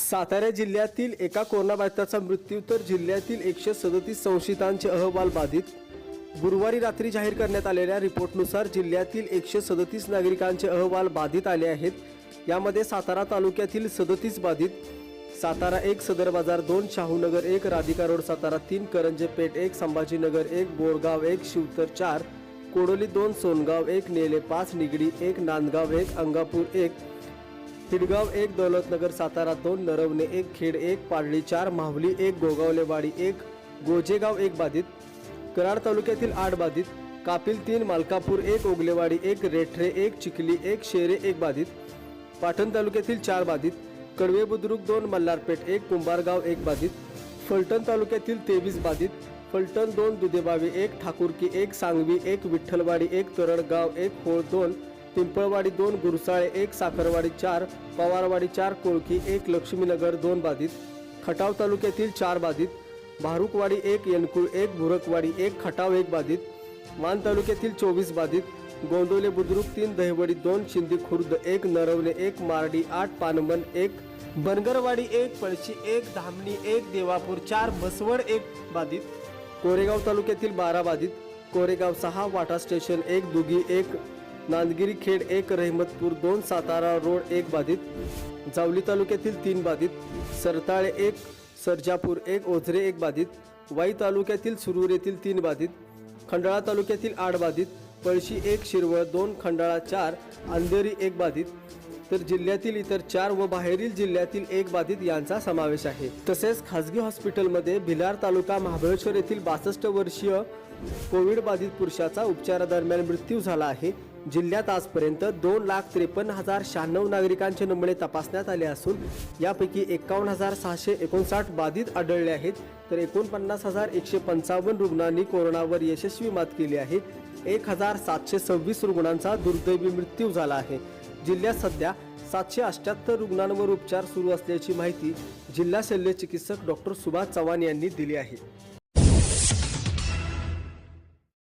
सातारा जिल्ह्यातील एका कोरोनाबाधिताचा मृत्यू तर जिल्ह्यातील एकशे सदतीस संशयितांचे अहवाल बाधित. गुरुवारी रात्री जाहीर करण्यात आलेल्या रिपोर्टनुसार जिल्ह्यातील एकशे सदतीस नागरिकांचे अहवाल बाधित आले आहेत. यामध्ये सातारा तालुक्यातील सदतीस बाधित सातारा एक सदर बाजार दोन शाहूनगर एक राधिका रोड सातारा तीन करंजे पेठ एक संभाजीनगर एक बोरगाव एक शिवतर चार कोडोली दोन सोनगाव एक नेले पाच निगडी एक नांदगाव एक अंगापूर एक तिडगाव एक दौलतनगर सातारा दोन नरवणे एक खेड एक पाडळी चार माहुली एक गोगावलेवाडी एक गोजेगाव एक बाधित कराड तालुक्यातील आठ बाधित कापिल तीन मालकापूर एक ओगलेवाडी एक रेठरे एक चिखली एक शेरे एक बाधित पाटण तालुक्यातील चार बाधित कडवे बुद्रुक दोन मल्हारपेठ एक कुंभारगाव एक बाधित फलटण तालुक्यातील तेवीस बाधित फलटण दोन दुधेबावी एक ठाकुरकी एक सांगवी एक विठ्ठलवाडी एक तरणगाव एक होळ दोन पिंपळवाडी दोन गुरसाळे एक साखरवाडी चार पवारवाडी चार कोळकी एक लक्ष्मीनगर दोन बाधित खटाव तालुक्यातील चार बाधित भारुकवाडी एक येनकुळ एक भुरकवाडी एक खटाव एक बाधित मान तालुक्यातील चोवीस बाधित गोंदवले बुद्रुक तीन दहिवडी दोन शिंदी खुर्द एक नरवणे एक मारडी आठ पानमन एक बनगरवाडी एक पळशी एक धामणी एक देवापूर चार बसवड एक बाधित कोरेगाव तालुक्यातील बारा बाधित कोरेगाव सहा वाटा स्टेशन एक दुगी एक नांदगिरी खेड एक रहिमतपूर दोन सातारा रोड एक बाधित जावली तालुक्यातील तीन बाधित सरताळे एक सरजापूर एक ओझरे एक बाधित वाई तालुक्यातील सुरूर येथील तीन बाधित खंडाळा तालुक्यातील आठ बाधित पळशी एक शिरवळ दोन खंडाळा चार अंधेरी एक बाधित तर जिल्ह्यातील इतर चार व बाहेरील जिल्ह्यातील एक बाधित यांचा समावेश आहे. तसेच खासगी हॉस्पिटलमध्ये भिलार तालुका महाबळेश्वर येथील बासष्ट वर्षीय कोविड बाधित पुरुषाचा उपचारादरम्यान मृत्यू झाला आहे. जिल्ह्यात आजपर्यंत दोन लाख त्रेपन्न हजार शहाण्णव नागरिकांचे नमुने तपासण्यात आले असून यापैकी एकावन्न हजार सहाशे एकोणसाठ बाधित आढळले आहेत. तर एकोणपन्नास हजार एकशे पंचावन्न रुग्णांनी कोरोनावर यशस्वी मात केली आहे. एक हजार सातशे सव्वीस रुग्णांचा दुर्दैवी मृत्यू झाला आहे. जिल्ह्यात सध्या सातशे अष्ट्याहत्तर रुग्णांवर उपचार सुरू असल्याची माहिती जिल्हा शल्य चिकित्सक डॉक्टर सुभाष चव्हाण यांनी दिली आहे.